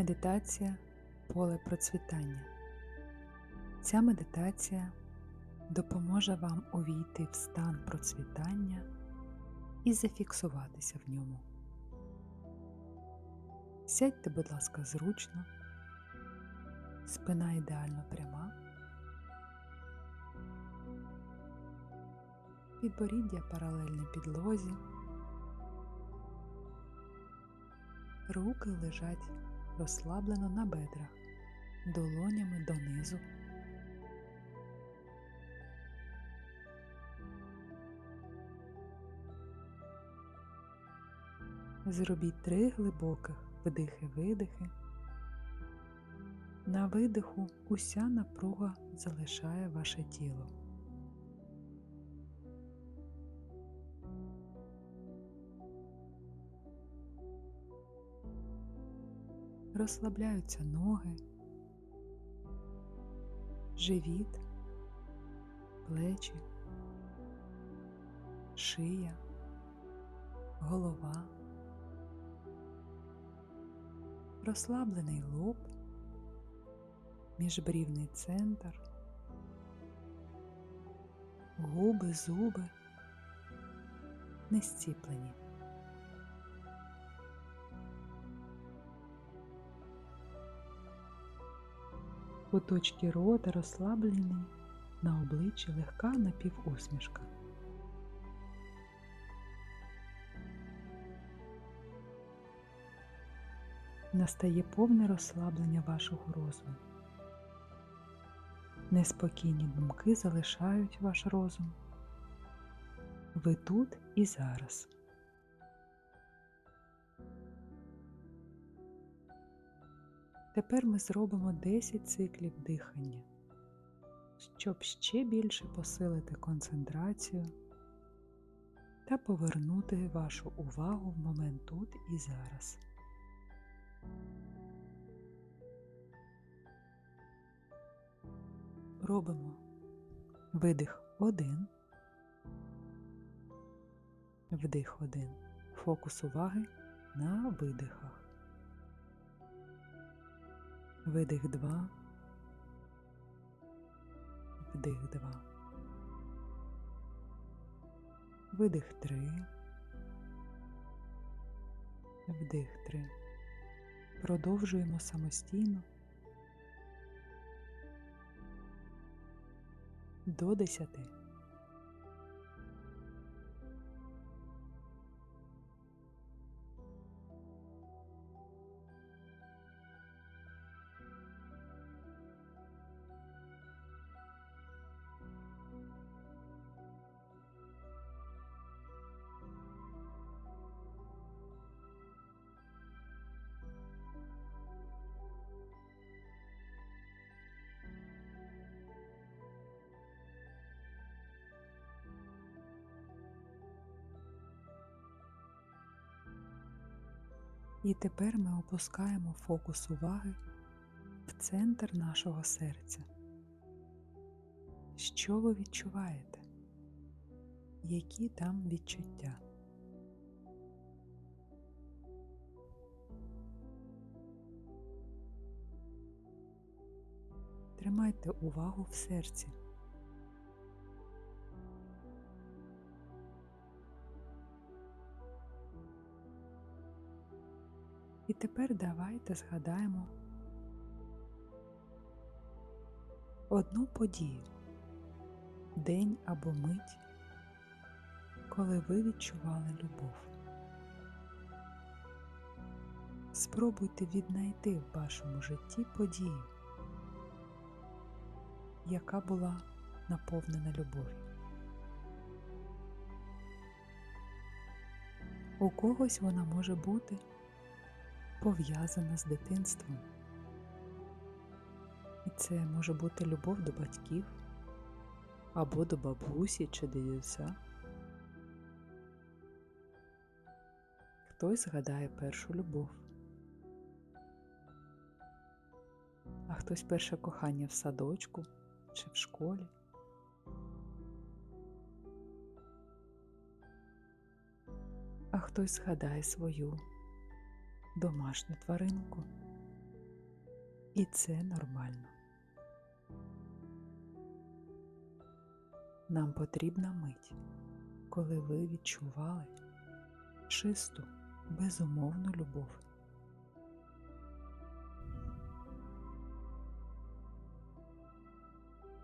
Медитація поле процвітання. Ця медитація допоможе вам увійти в стан процвітання і зафіксуватися в ньому. Сядьте, будь ласка, зручно, спина ідеально пряма, підборіддя паралельне підлозі, руки лежать розслаблено на бедрах, долонями донизу. Зробіть три глибоких вдихи-видихи. На видиху уся напруга залишає ваше тіло. Розслабляються ноги, живіт, плечі, шия, голова. розслаблений лоб, міжбрівний центр, губи, зуби не зціплені. Куточки рота розслаблені, на обличчі легка напівусмішка. настає повне розслаблення вашого розуму. Неспокійні думки залишають ваш розум. Ви тут і зараз. Тепер ми зробимо 10 циклів дихання, щоб ще більше посилити концентрацію та повернути вашу увагу в момент тут і зараз. Робимо видих один, вдих один, фокус уваги на видихах, видих два, вдих два, видих три, вдих три. Продовжуємо самостійно до десяти. І тепер ми опускаємо фокус уваги в центр нашого серця. Що ви відчуваєте? Які там відчуття? Тримайте увагу в серці. І тепер давайте згадаємо одну подію, день або мить, коли ви відчували любов. Спробуйте віднайти в вашому житті подію, яка була наповнена любов'ю. У когось вона може бути пов'язана з дитинством. І це може бути любов до батьків або до бабусі чи дідуся. Хтось згадає першу любов, а хтось перше кохання в садочку чи в школі. А хтось згадає свою домашню тваринку І це нормально. Нам потрібна мить, коли ви відчували чисту, безумовну любов.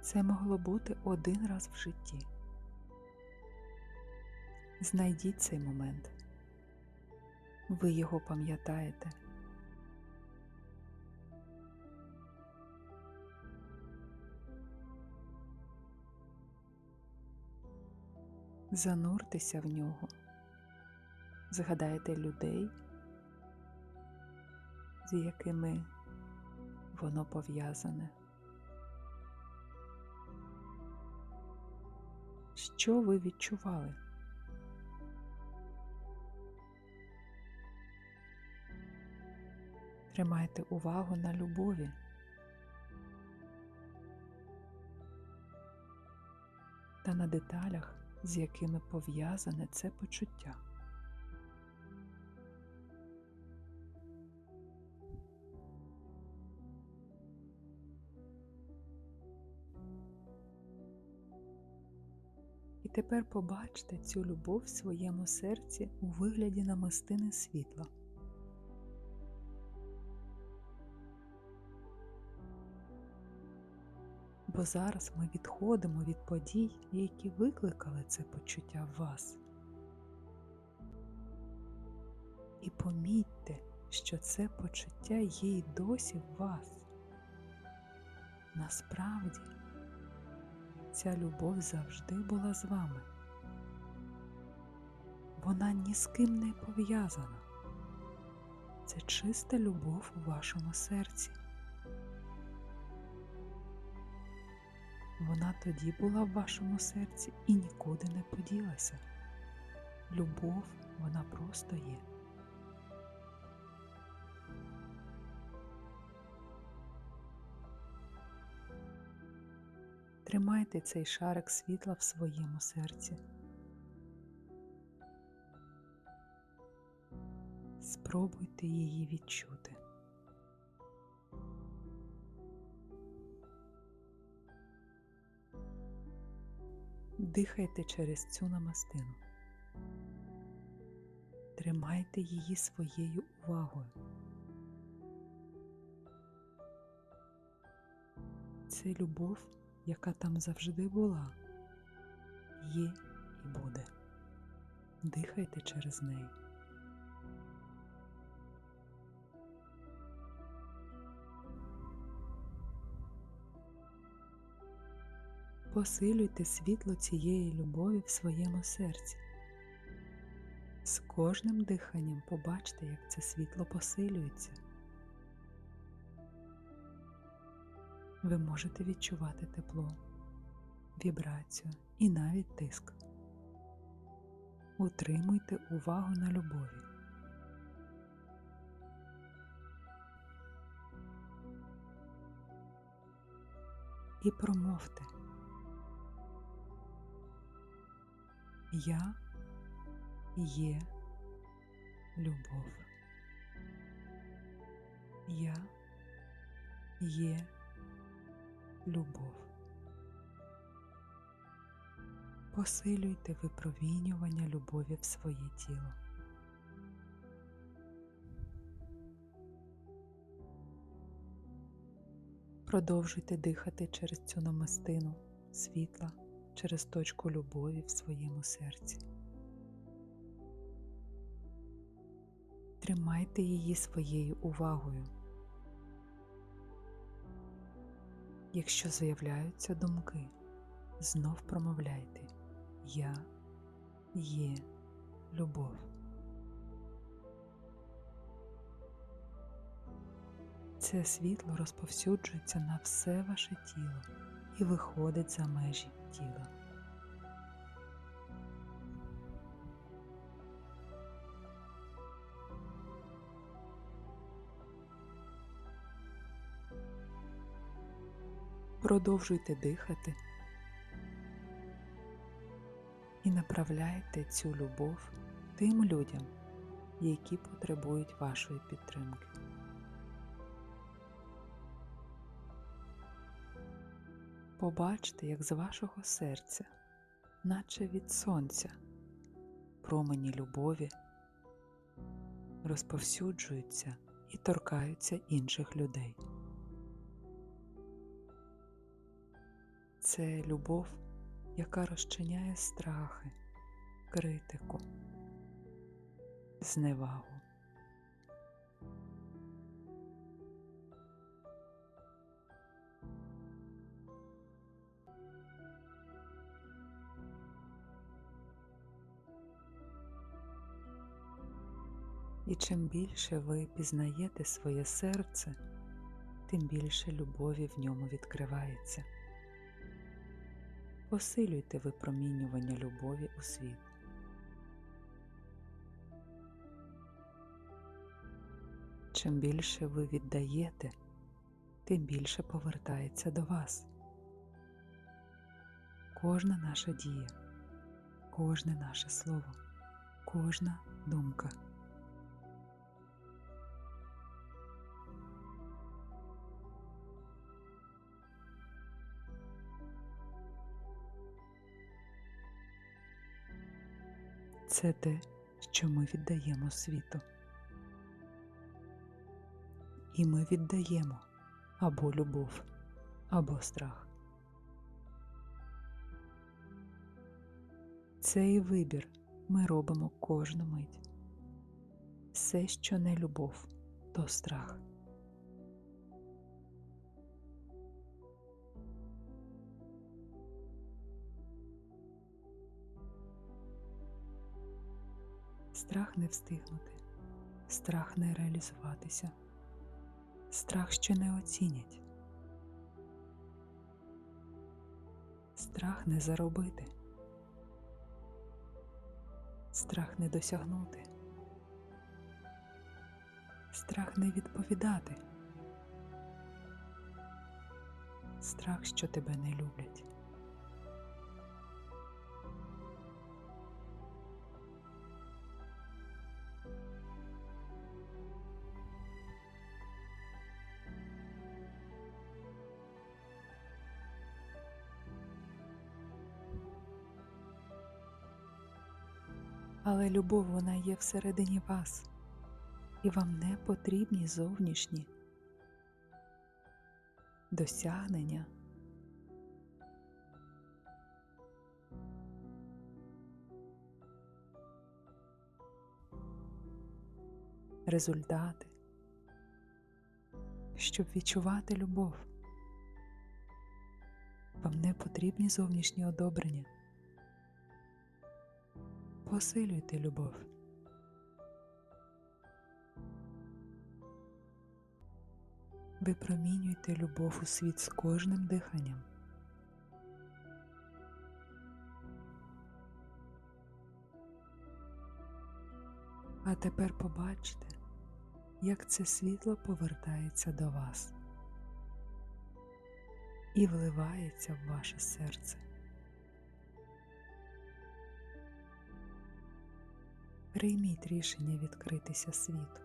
Це могло бути один раз в житті. Знайдіть цей момент. Ви його пам'ятаєте. Зануртеся в нього. Згадайте людей, з якими воно пов'язане. Що ви відчували? Тримайте увагу на любові. Та на деталях, з якими пов'язане це почуття. І тепер побачте цю любов в своєму серці у вигляді намистини світла. Бо зараз ми відходимо від подій, які викликали це почуття в вас. І помітьте, що це почуття є й досі в вас. Насправді, ця любов завжди була з вами. Вона ні з ким не пов'язана. Це чиста любов у вашому серці. Вона тоді була в вашому серці і нікуди не поділася. Любов, вона просто є. Тримайте цей шарик світла в своєму серці. Спробуйте її відчути. Дихайте через цю намастину. Тримайте її своєю увагою. Це любов, яка там завжди була, є і буде. Дихайте через неї. Посилюйте світло цієї любові в своєму серці. З кожним диханням побачте, як це світло посилюється. Ви можете відчувати тепло, вібрацію і навіть тиск. Утримуйте увагу на любові. І промовте. Я є любов. Я є любов. Посилюйте випромінювання любові в своє тіло. Продовжуйте дихати через цю намистину світла через точку любові в своєму серці. Тримайте її своєю увагою. Якщо з'являються думки, знов промовляйте Я є любов. Це світло розповсюджується на все ваше тіло і виходить за межі тіла. Продовжуйте дихати і направляйте цю любов тим людям, які потребують вашої підтримки. Побачте, як з вашого серця, наче від сонця, промені любові розповсюджуються і торкаються інших людей. Це любов, яка розчиняє страхи, критику, зневагу. І чим більше ви пізнаєте своє серце, тим більше любові в ньому відкривається. Посилюйте випромінювання любові у світ. Чим більше ви віддаєте, тим більше повертається до вас. Кожна наша дія, кожне наше слово, кожна думка. Це те, що ми віддаємо світу. І ми віддаємо або любов, або страх. Цей вибір ми робимо кожну мить. Все, що не любов, то страх. Страх не встигнути, страх не реалізуватися, страх, що не оцінять, страх не заробити, страх не досягнути, страх не відповідати, страх, що тебе не люблять. Але любов вона є всередині вас, і вам не потрібні зовнішні досягнення. Результати, щоб відчувати любов. Вам не потрібні зовнішні одобрення. Посилюйте любов. Випромінюйте любов у світ з кожним диханням. А тепер побачте, як це світло повертається до вас і вливається в ваше серце. Прийміть рішення відкритися світу,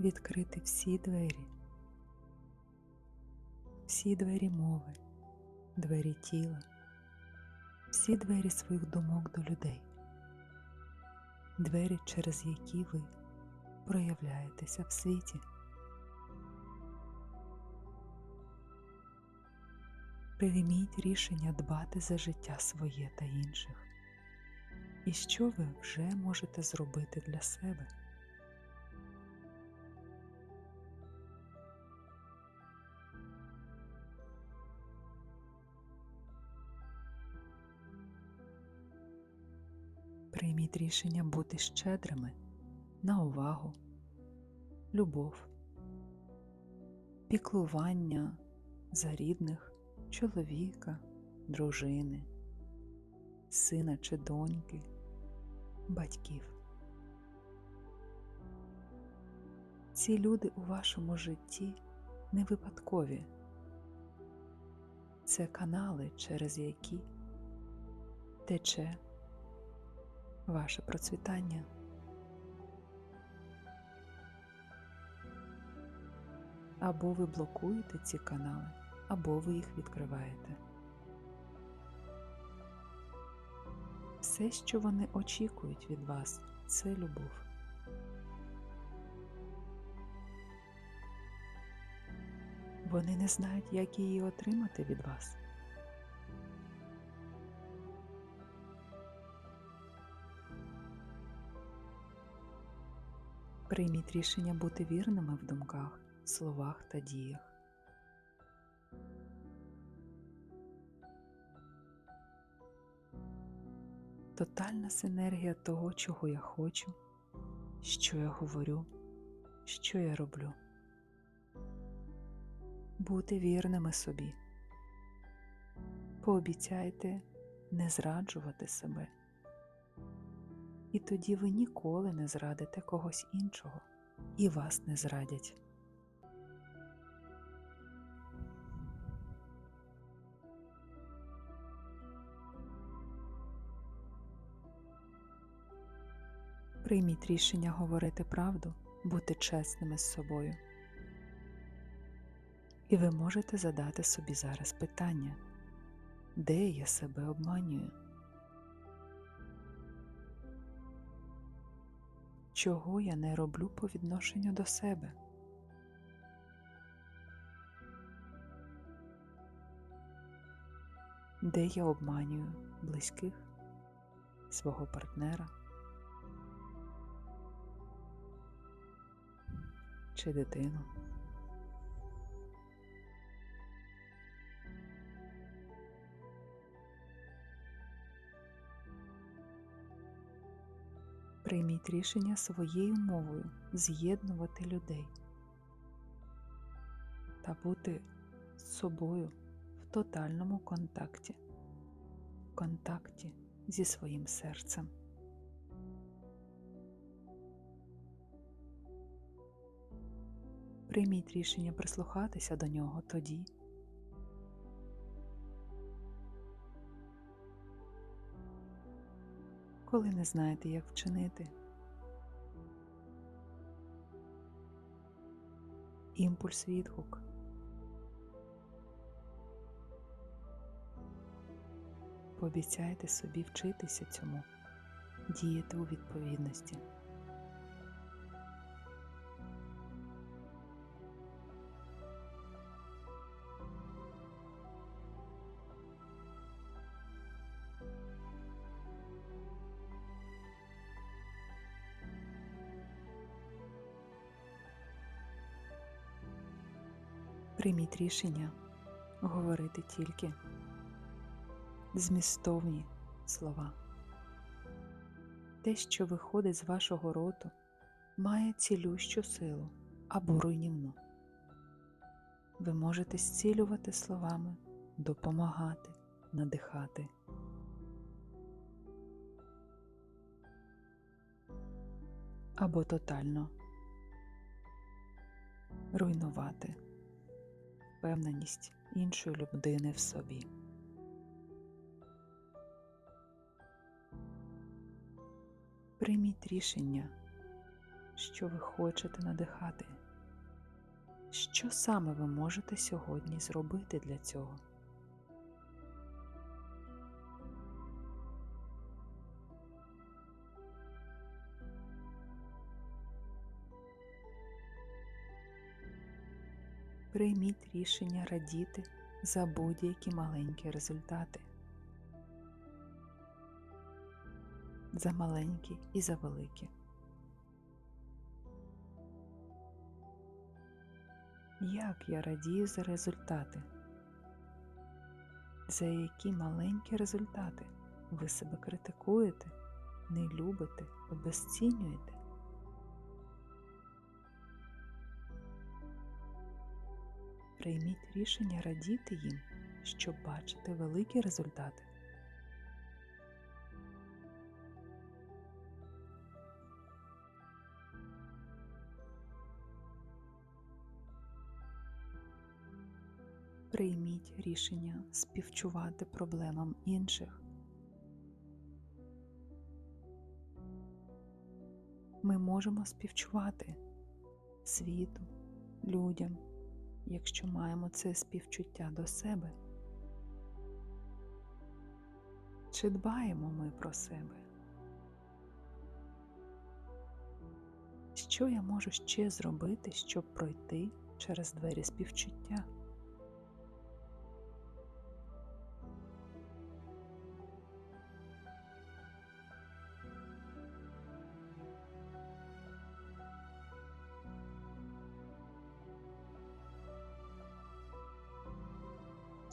відкрити всі двері, всі двері мови, двері тіла, всі двері своїх думок до людей, двері, через які ви проявляєтеся в світі. Прийміть рішення дбати за життя своє та інших. І що ви вже можете зробити для себе? Прийміть рішення бути щедрими на увагу, любов, піклування за рідних, чоловіка, дружини, сина чи доньки батьків. Ці люди у вашому житті не випадкові. Це канали, через які тече ваше процвітання. Або ви блокуєте ці канали, або ви їх відкриваєте. Все, що вони очікують від вас, це любов. Вони не знають, як її отримати від вас. Прийміть рішення бути вірними в думках, словах та діях. Тотальна синергія того, чого я хочу, що я говорю, що я роблю. Бути вірними собі. Пообіцяйте не зраджувати себе. І тоді ви ніколи не зрадите когось іншого і вас не зрадять. Прийміть рішення говорити правду, бути чесними з собою. І ви можете задати собі зараз питання, де я себе обманюю? Чого я не роблю по відношенню до себе? Де я обманюю близьких, свого партнера чи дитину? Прийміть рішення своєю мовою з'єднувати людей та бути з собою в тотальному контакті, контакті зі своїм серцем. Прийміть рішення прислухатися до нього тоді, коли не знаєте, як вчинити. Імпульс відгук. Пообіцяйте собі вчитися цьому, діяти у відповідності. Прийміть рішення говорити тільки змістовні слова. Те, що виходить з вашого роту, має цілющу силу або руйнівну. Ви можете зцілювати словами, допомагати, надихати. Або тотально руйнувати впевненість іншої людини в собі. Прийміть рішення, що ви хочете надихати. Що саме ви можете сьогодні зробити для цього? Прийміть рішення радіти за будь-які маленькі результати. За маленькі і за великі. Як я радію за результати? За які маленькі результати ви себе критикуєте, не любите, обезцінюєте? Прийміть рішення радіти їм, щоб бачити великі результати. Прийміть рішення співчувати проблемам інших. Ми можемо співчувати світу, людям, якщо маємо це співчуття до себе. Чи дбаємо ми про себе? Що я можу ще зробити, щоб пройти через двері співчуття?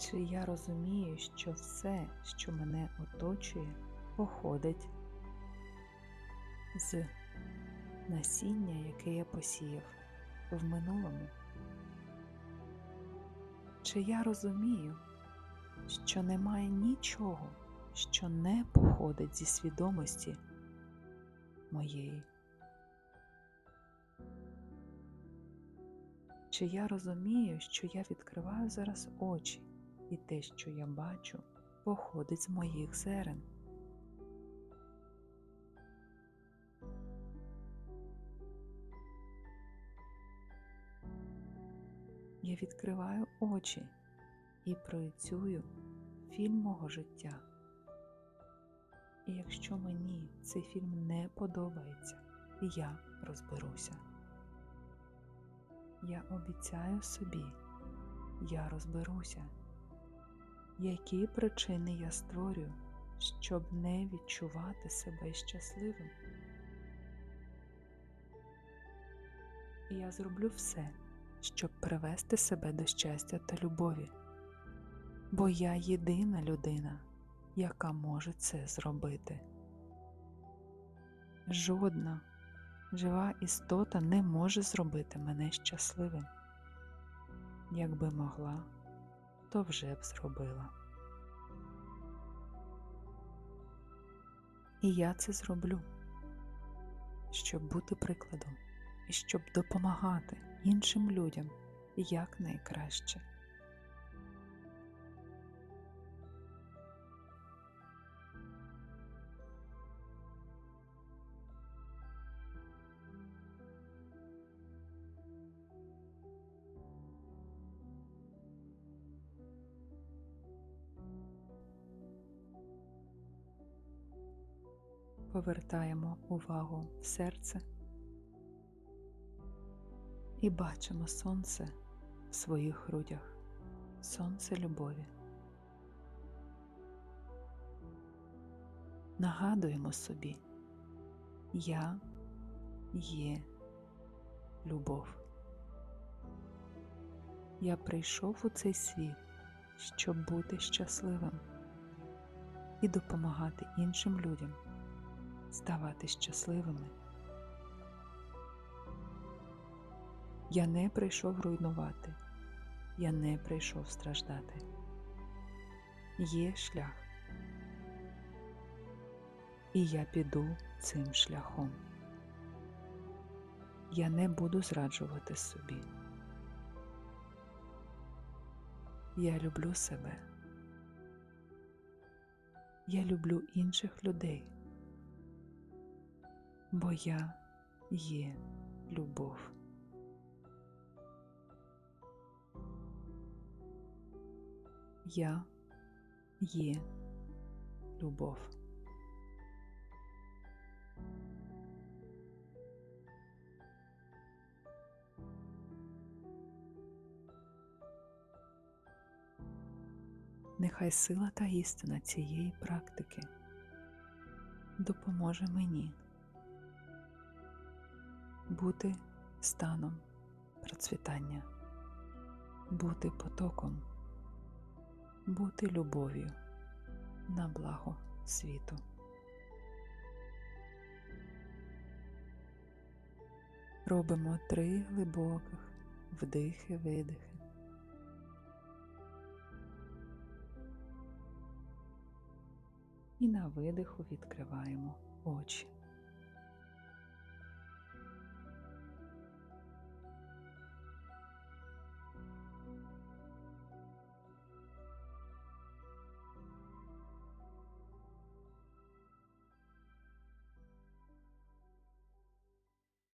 Чи я розумію, що все, що мене оточує, походить з насіння, яке я посіяв в минулому? Чи я розумію, що немає нічого, що не походить зі свідомості моєї? Чи я розумію, що я відкриваю зараз очі, і те, що я бачу, походить з моїх зерен? Я відкриваю очі і проєцюю фільм мого життя. І якщо мені цей фільм не подобається, я розберуся. Я обіцяю собі, я розберуся, які причини я створюю, щоб не відчувати себе щасливим. Я зроблю все, щоб привести себе до щастя та любові, бо я єдина людина, яка може це зробити. Жодна жива істота не може зробити мене щасливим. Якби могла, то вже б зробила. І я це зроблю, щоб бути прикладом і щоб допомагати іншим людям якнайкраще. Повертаємо увагу в серце і бачимо сонце в своїх грудях, сонце любові. Нагадуємо собі, я є любов. Я прийшов у цей світ, щоб бути щасливим і допомагати іншим людям ставати щасливими. Я не прийшов руйнувати, я не прийшов страждати. Є шлях, і я піду цим шляхом. Я не буду зраджувати собі. Я люблю себе. Я люблю інших людей, бо я є любов. Я є любов. Нехай сила та істина цієї практики допоможе мені бути станом процвітання, бути потоком бути любов'ю на благо світу. Робимо три глибоких вдихи, видихи. І на видиху відкриваємо очі.